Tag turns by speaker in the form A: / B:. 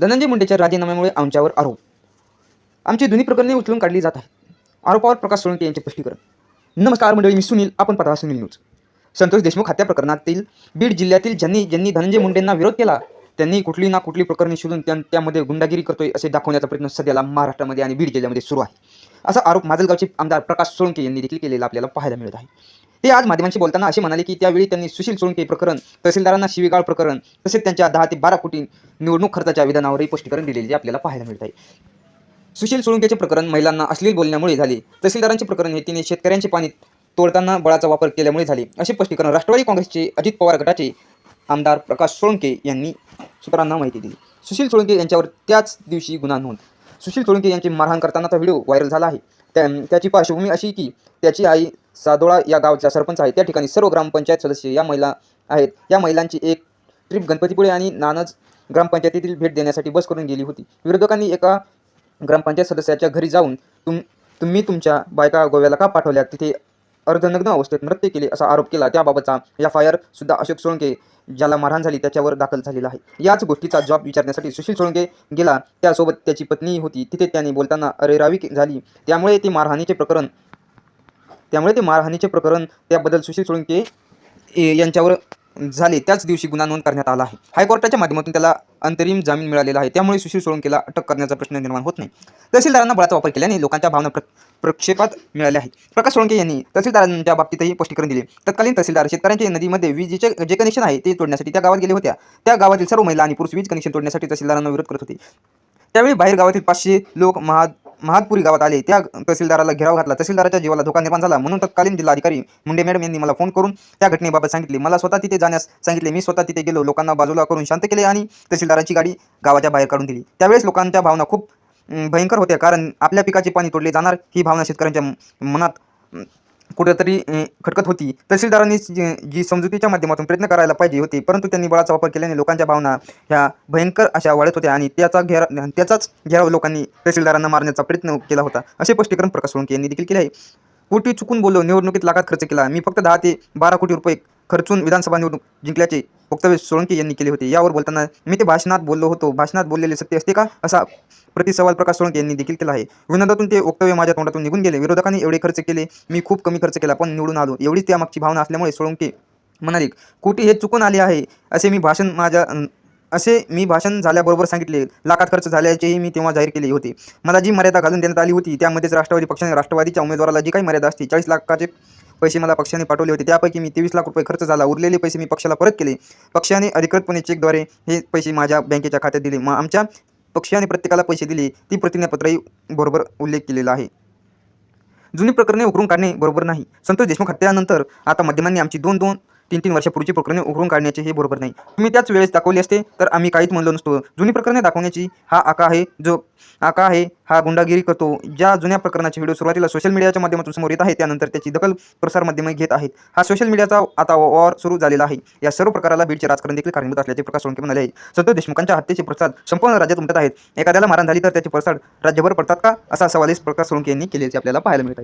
A: धनंजय मुंडेच्या राजीनाम्यामुळे आमच्यावर आरोप. आमची जुनी प्रकरणे उचलून काढली जात आहेत. आरोपावर प्रकाश सोळंके यांचे स्पष्टीकरण. नमस्कार मंडळी मी सुनील आपण पाहता सुनील न्यूज. संतोष देशमुख हत्या प्रकरणातील बीड जिल्ह्यातील ज्यांनी ज्यांनी धनंजय मुंडेंना विरोध केला त्यांनी कुठली ना कुठली प्रकरणे शोधून त्या त्यामध्ये गुंडागिरी करतोय असे दाखवण्याचा प्रयत्न सध्याला महाराष्ट्रामध्ये आणि बीड जिल्ह्यामध्ये सुरू आहे. असा आरोप माजलगावचे आमदार प्रकाश सोळंके यांनी देखील केलेला आपल्याला पाहायला मिळत आहे. ते आज माध्यमांशी बोलताना असे म्हणाले की त्यावेळी त्यांनी सुशील सोळंके प्रकरण तहसीलदारांना शिवीगाळ प्रकरण तसेच त्यांच्या दहा ते बारा कोटी निवडणूक खर्चाच्या विधानावरही स्पष्टीकरण दिलेले आपल्याला पाहायला मिळत आहे. सुशील सोळंकेचे प्रकरण महिलांना अश्लील बोलण्यामुळे झाले. तहसीलदारांचे प्रकरण हे तिने शेतकऱ्यांचे पाणी तोडताना बळाचा वापर केल्यामुळे झाले. असे स्पष्टीकरण राष्ट्रवादी काँग्रेसचे अजित पवार गटाचे आमदार प्रकाश सोळंके यांनी सूत्रांना माहिती दिली. सुशील सोळंके यांच्यावर त्याच दिवशी गुन्हा नोंद. सुशील सोळंके यांची मारहाण करतानाचा व्हिडिओ व्हायरल झाला आहे. त्या त्याची पार्श्वभूमी अशी की त्याची आई सादोळा या गावचा सरपंच आहे. त्या ठिकाणी सर्व ग्रामपंचायत सदस्य या महिला आहेत. या महिलांची एक ट्रिप गणपतीपुळे आणि नानज ग्रामपंचायतीतील भेट देण्यासाठी बस करून गेली होती. विरोधकांनी एका ग्रामपंचायत सदस्याच्या घरी जाऊन तुम तुम्ही तुमच्या बायका गोव्याला का पाठवल्या? तिथे अर्धनग्न अवस्थेत नृत्य केले असा आरोप केला. त्याबाबतचा एफ आय आर सुद्धा अशोक सोळंके ज्याला मारहाण झाली त्याच्यावर दाखल झालेला आहे. याच गोष्टीचा जॉब विचारण्यासाठी सुशील सोळंके गेला. त्यासोबत त्याची पत्नी होती. तिथे त्याने बोलताना अरेरावी झाली. त्यामुळे ते मारहाणीचे प्रकरण त्यामुळे ते मारहाणीचे प्रकरण त्याबद्दल सुशील सोळंके ए, यांच्यावर झाले त्याच दिवशी गुन्हा नोंद करण्यात आला आहे. हायकोर्टाच्या माध्यमातून त्याला अंतरिम जामीन मिळालेला आहे. त्यामुळे सुशील सोळंकेला अटक करण्याचा प्रश्न निर्माण होत नाही. तहसीलदारांना बळाचा वापर केल्याने लोकांच्या भावना प्र प्रक्षेपात मिळाल्या आहेत. प्रकाश सोळंके यांनी तहसीलदारांच्या बाबतीतही स्पष्टीकरण दिले. तत्कालीन तहसीलदार शेतकऱ्यांचे नदीमध्ये वीजेचे जे कनेक्शन आहे ते तोडण्यासाठी त्या गावात गेले होत्या. त्या गावातील सर्व महिला आणि पुरुष वीज कनेक्शन तोडण्यासाठी तहसीलदारांना विरोध करत होते. त्यावेळी बाहेर गावातील पाचशे लोक महा महादपुरी गावात आले. त्या तहसीलदाराला घेराव घातला. तहसीलदाराच्या जीवाला धोका निर्माण झाला. म्हणून तत्कालीन जिल्हाधिकारी मुंडे मॅडम यांनी मला फोन करून त्या घटनेबाबत सांगितले. मला स्वतः तिथे जाण्यास सांगितले. मी स्वतः तिथे गेलो. लोकांना बाजूला करून शांत केले आणि तहसीलदाराची गाडी गावाच्या बाहेर काढून दिली. त्यावेळेस लोकांच्या भावना खूप भयंकर होत्या. कारण आपल्या पिकाचे पाणी तोडले जाणार ही भावना शेतकऱ्यांच्या मनात कुठेतरी खटकत होती. तहसीलदारांनी जी जी समजुतीच्या माध्यमातून प्रयत्न करायला पाहिजे होते परंतु त्यांनी बळाचा वापर केल्याने लोकांच्या भावना ह्या भयंकर अशा वाढत होत्या आणि त्याचा घेरा त्याचाच घेराव लोकांनी तहसीलदारांना मारण्याचा प्रयत्न केला होता. असे स्पष्टीकरण प्रकाश सोळंके यांनी देखील केले आहे. कोटी चुकून बोललो निवडणुकीत लाखात खर्च केला. मी फक्त दहा ते बारा कोटी रुपये खर्चून विधानसभा निवडणूक जिंकल्याचे वक्तव्य सोळंके यांनी केले होते. यावर बोलताना मी ते भाषणात बोललो होतो. भाषणात बोललेले सत्य असते का? असा प्रतिसवाल प्रकाश सोळंके यांनी देखील केला आहे. विनोदातून ते वक्तव्य माझ्या तोंडातून निघून गेले. विरोधकांनी एवढे खर्च केले मी खूप कमी खर्च केला पण निवडून आलो. एवढीच त्यामागची भावना असल्यामुळे सोळंके म्हणाले कोटी हे चुकून आले आहे. असे मी भाषण माझ्या असे मी भाषण झाल्याबरोबर सांगितले. लाखात खर्च झाल्याचेही मी तेव्हा जाहीर केले होते. मला जी मर्यादा घालून देण्यात आली होती त्यामध्येच राष्ट्रवादी पक्षाने राष्ट्रवादीच्या उमेदवाराला जी काही मर्यादा असते चाळीस लाखाचे पैसे मला पक्षाने पाठवले होते त्यापैकी मी तेवीस लाख रुपये खर्च झाला. उरलेले पैसे मी पक्षाला परत केले. पक्षाने अधिकृतपणे चेकद्वारे हे पैसे माझ्या बँकेच्या खात्यात दिले. मग आमच्या पक्षाने प्रत्येकाला पैसे दिले ती प्रतिज्ञापत्रही बरोबर उल्लेख केलेला आहे. जुनी प्रकरणे उकरून काढणे बरोबर नाही. संतोष देशमुख हत्यानंतर आता माध्यमांनी आमची दोन दोन तीन तीन वर्षापूर्वीची प्रकरणे उघडून काढण्याचे हे बरोबर नाही. तुम्ही त्याच वेळेस दाखवली असते तर आम्ही काहीच म्हणलो नसतो. जुनी प्रकरणे दाखवण्याची हा आका आहे जो आका आहे हा गुंडागिरी करतो. ज्या जुन्या प्रकरणाचे व्हिडिओ सुरुवातीला सोशल मीडियाच्या माध्यमातून समोर येत आहे त्यानंतर त्याची दखल प्रसार माध्यमे घेत आहेत. हा सोशल मीडियाचा आता वॉर सुरू झालेला आहे. या सर्व प्रकाराला बीडचे राजकारण देखील कारणीभूत असल्याचे प्रकाश सोळंके म्हणाले आहे. संतोष देशमुखांच्या हत्येचे प्रसाद संपूर्ण राज्यात उमटत आहेत. एखाद्याला मारण झाली तर त्याचे प्रसाद राज्यभर पडतात का? असा सवाल प्रकाश सोळंके यांनी केल्याचे आपल्याला पाहायला मिळत आहे.